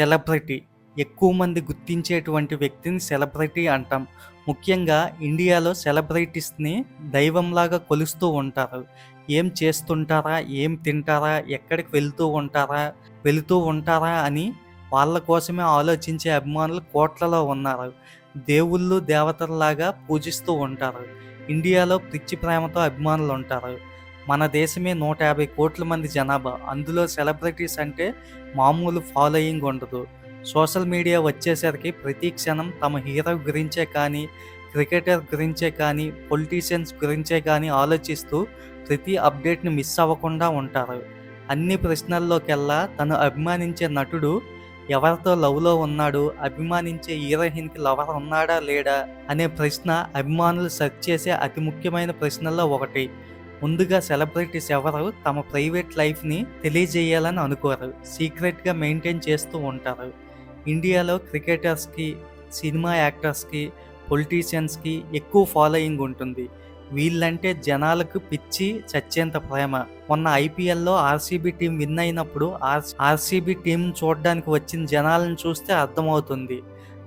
Celebrity. ఎక్కువ మంది గుర్తించేటువంటి వ్యక్తిని సెలబ్రిటీ అంటాం. ముఖ్యంగా ఇండియాలో సెలబ్రిటీస్ని దైవంలాగా కొలుస్తూ ఉంటారు. ఏం చేస్తుంటారా? ఏం తింటారా? ఎక్కడికి వెళ్తూ ఉంటారా? వెళుతూ ఉంటారా? అని వాళ్ళ కోసమే ఆలోచించే అభిమానులు కోట్లలో ఉన్నారు. దేవుళ్ళు దేవతల్లాగా పూజిస్తూ ఉంటారు. ఇండియాలో పిచ్చి ప్రేమతో అభిమానులు ఉంటారు. మన దేశమే నూట యాభై కోట్ల మంది జనాభా. అందులో సెలబ్రిటీస్ అంటే మామూలు ఫాలోయింగ్ ఉండదు. సోషల్ మీడియా వచ్చేసరికి ప్రతి క్షణం తమ హీరో గురించే కానీ క్రికెటర్ గురించే కానీ పొలిటీషియన్స్ గురించే కానీ ఆలోచిస్తూ ప్రతి అప్డేట్ని మిస్ అవ్వకుండా ఉంటారు. అన్ని ప్రశ్నల్లోకెల్లా తను అభిమానించే నటుడు ఎవరితో లవ్లో ఉన్నాడు అభిమానించే హీరోయిన్కి లవర్ ఉన్నాడా లేడా అనే ప్రశ్న అభిమానులు సెర్చ్ చేసే అతి ముఖ్యమైన ప్రశ్నల్లో ఒకటి. ముందుగా సెలబ్రిటీస్ ఎవరు తమ ప్రైవేట్ లైఫ్ని తెలియజేయాలని అనుకోరు. సీక్రెట్గా మెయింటైన్ చేస్తూ ఉంటారు. ఇండియాలో క్రికెటర్స్కి సినిమా యాక్టర్స్కి పొలిటీషియన్స్కి ఎక్కువ ఫాలోయింగ్ ఉంటుంది. వీళ్ళంటే జనాలకు పిచ్చి చచ్చేంత ప్రేమ. మొన్న ఐపీఎల్లో ఆర్సీబీ టీం విన్ అయినప్పుడు ఆర్ ఆర్సీబీ టీం చూడడానికి వచ్చిన జనాలను చూస్తే అర్థమవుతుంది.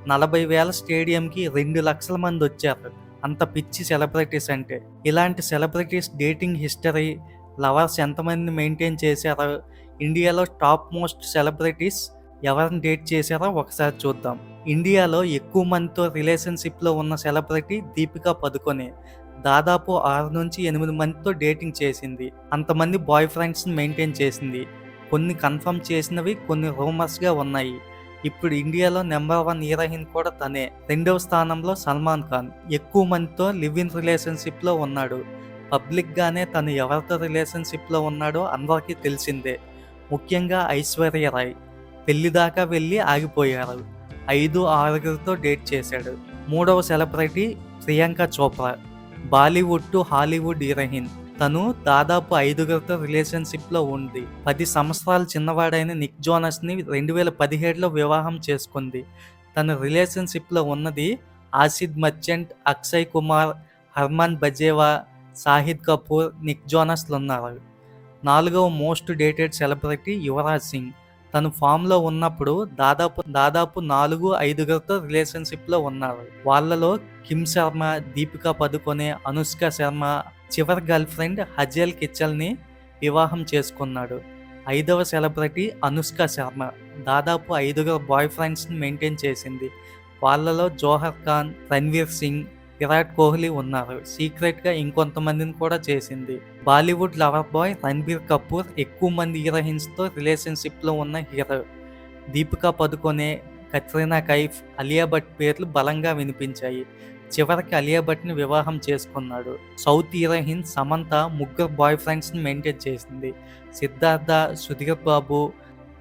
నలభై వేల స్టేడియంకి రెండు లక్షల మంది వచ్చారు. అంత పిచ్చి సెలబ్రిటీస్ అంటే. ఇలాంటి సెలబ్రిటీస్ డేటింగ్ హిస్టరీ లవర్స్ ఎంతమంది మెయింటైన్ చేశారో ఇండియాలో టాప్ మోస్ట్ సెలబ్రిటీస్ ఎవరిని డేట్ చేశారో ఒకసారి చూద్దాం. ఇండియాలో ఎక్కువ మందితో రిలేషన్షిప్లో ఉన్న సెలబ్రిటీ దీపికా పదుకొనే. దాదాపు ఆరు నుంచి ఎనిమిది మందితో డేటింగ్ చేసింది. అంతమంది బాయ్ ఫ్రెండ్స్ని మెయింటైన్ చేసింది. కొన్ని కన్ఫర్మ్ చేసినవి కొన్ని రూమర్స్గా ఉన్నాయి. ఇప్పుడు ఇండియాలో నెంబర్ వన్ హీరోయిన్ కూడా తనే. రెండవ స్థానంలో సల్మాన్ ఖాన్. ఎక్కువ మందితో లివ్ ఇన్ రిలేషన్షిప్లో ఉన్నాడు. పబ్లిక్గానే తను ఎవరితో రిలేషన్షిప్లో ఉన్నాడో అందరికీ తెలిసిందే. ముఖ్యంగా ఐశ్వర్య రాయ్. పెళ్ళి దాకా వెళ్ళి ఆగిపోయారు. ఐదు ఆరుగురితో డేట్ చేశాడు. మూడవ celebrity Priyanka Chopra. Bollywood to Hollywood heroine తను దాదాపు ఐదుగురితో రిలేషన్షిప్లో ఉంది. పది సంవత్సరాల చిన్నవాడైన నిక్ జోనస్ని రెండు వేల పదిహేడులో వివాహం చేసుకుంది. తన రిలేషన్షిప్లో ఉన్నది ఆసిద్ మర్చెంట్ అక్షయ్ కుమార్ హర్మన్ బజేవా సాహిద్ కపూర్ నిక్ జోనస్లు ఉన్నారు. నాలుగవ most dated celebrity Yuvraj Singh. తను ఫామ్లో ఉన్నప్పుడు దాదాపు దాదాపు నాలుగు ఐదుగురితో రిలేషన్షిప్లో ఉన్నారు. వాళ్ళలో కిమ్ శర్మ దీపికా పదుకొనే అనుష్క శర్మ చివరి గర్ల్ ఫ్రెండ్ హజేల్ కిచ్చల్ని వివాహం చేసుకున్నాడు. ఐదవ సెలబ్రిటీ అనుష్క శర్మ దాదాపు ఐదుగురు బాయ్ ఫ్రెండ్స్ని మెయింటైన్ చేసింది. వాళ్ళలో జోహర్ ఖాన్ రణ్వీర్ సింగ్ విరాట్ కోహ్లీ ఉన్నారు. సీక్రెట్గా ఇంకొంతమందిని కూడా చేసింది. Bollywood lover boy Ranbir Kapoor ఎక్కువ మంది హీరోయిన్స్తో రిలేషన్షిప్లో ఉన్న హీరో. దీపికా పదుకొనే కత్రినా కైఫ్ అలియా భట్ పేర్లు బలంగా వినిపించాయి. చివరికి అలియా భట్ని వివాహం చేసుకున్నాడు. సౌత్ హీరోయిన్ సమంత ముగ్గురు బాయ్ ఫ్రెండ్స్ని మెయింటైన్ చేసింది. సిద్ధార్థ సుధీర్ బాబు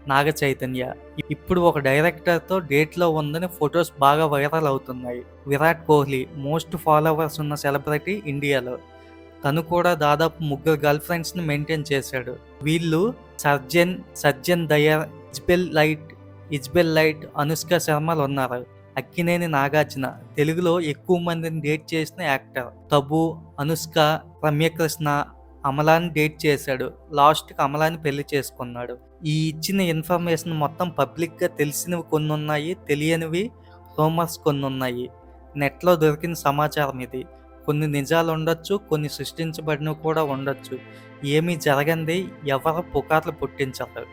నాగ చైతన్య. ఇప్పుడు ఒక డైరెక్టర్తో డేట్లో ఉందని ఫొటోస్ బాగా వైరల్ అవుతున్నాయి. విరాట్ కోహ్లీ మోస్ట్ ఫాలోవర్స్ ఉన్న సెలబ్రిటీ ఇండియాలో. తను కూడా దాదాపు ముగ్గురు గర్ల్ ఫ్రెండ్స్ని మెయింటైన్ చేశాడు. వీళ్ళు Sarah Jane Sarah Jane Dias Izabelle Leite Izabelle Leite Anushka శర్మలు ఉన్నారు. అక్కినేని నాగార్జున. తెలుగులో ఎక్కువ మందిని డేట్ చేసిన యాక్టర్ తబు అనుష్క రమ్యకృష్ణ అమలాన్ని డేట్ చేశాడు. లాస్ట్కి అమలాన్ని పెళ్ళి చేసుకున్నాడు. ఈ ఇచ్చిన ఇన్ఫర్మేషన్ మొత్తం పబ్లిక్గా తెలిసినవి కొన్ని ఉన్నాయి తెలియనివి రూమర్స్ కొన్ని ఉన్నాయి నెట్లో దొరికిన సమాచారం ఇది. కొన్ని నిజాలు ఉండొచ్చు కొన్ని సృష్టించబడినవి కూడా ఉండొచ్చు. ఏమీ జరగంది ఎవరు పుకార్లు పుట్టించరు.